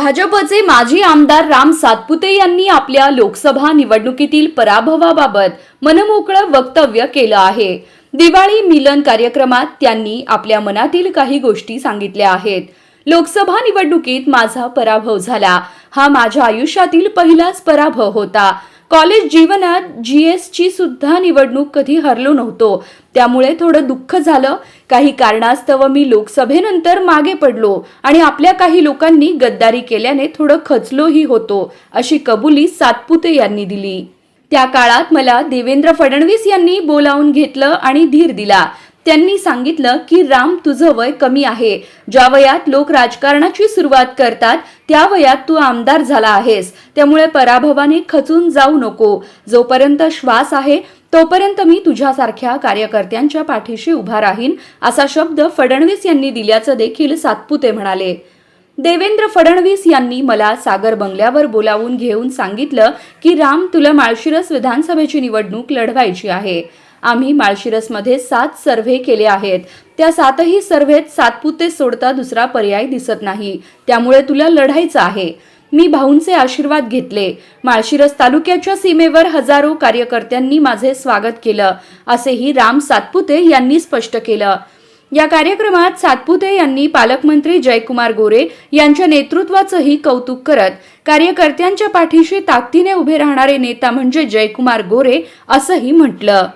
भाजपचे माजी आमदार राम सातपुते यांनी आपल्या लोकसभा निवडणुकीतील पराभवाबाबत मनमोकळं वक्तव्य केलं आहे. दिवाळी मिलन कार्यक्रमात त्यांनी आपल्या मनातील काही गोष्टी सांगितल्या आहेत. लोकसभा निवडणुकीत माझा पराभव झाला. हा माझ्या आयुष्यातील पहिलाच पराभव होता. कॉलेज जीवनात जी ची सुद्धा निवडणूक कधी हरलो नव्हतो. त्यामुळे थोडं दुःख झालं. काही कारणास्तव मी लोकसभेनंतर मागे पडलो आणि आपल्या काही लोकांनी गद्दारी केल्याने थोडं खचलोही होतो अशी कबुली सातपुते यांनी दिली. त्या काळात मला देवेंद्र फडणवीस यांनी बोलावून घेतलं आणि धीर दिला. त्यांनी सांगितलं की राम तुझं वय कमी आहे. ज्या वयात लोक राजकारणाची सुरुवात करतात त्या वयात तू आमदार झाला आहेस. त्यामुळे पराभवाने खचून जाऊ नको. जोपर्यंत श्वास आहे तोपर्यंत मी तुझ्यासारख्या कार्यकर्त्यांच्या पाठीशी उभा राहीन असा शब्द फडणवीस यांनी दिल्याचं देखील सातपुते म्हणाले. देवेंद्र फडणवीस यांनी मला सागर बंगल्यावर बोलावून घेऊन सांगितलं की राम तुला माळशिरस विधानसभेची निवडणूक लढवायची आहे. आम्ही माळशिरसमध्ये सात सर्व्हे केले आहेत. त्या सातही सर्व्हेत सातपुते सोडता दुसरा पर्याय दिसत नाही. त्यामुळे तुला लढायचं आहे. मी भाऊंचे आशीर्वाद घेतले. माळशिरस तालुक्याच्या सीमेवर हजारो कार्यकर्त्यांनी माझे स्वागत केलं असेही राम सातपुते यांनी स्पष्ट केलं. या कार्यक्रमात सातपुते यांनी पालकमंत्री जयकुमार गोरे यांच्या नेतृत्वाचंही कौतुक करत कार्यकर्त्यांच्या पाठीशी ताकदीने उभे राहणारे नेता म्हणजे जयकुमार गोरे असंही म्हटलं.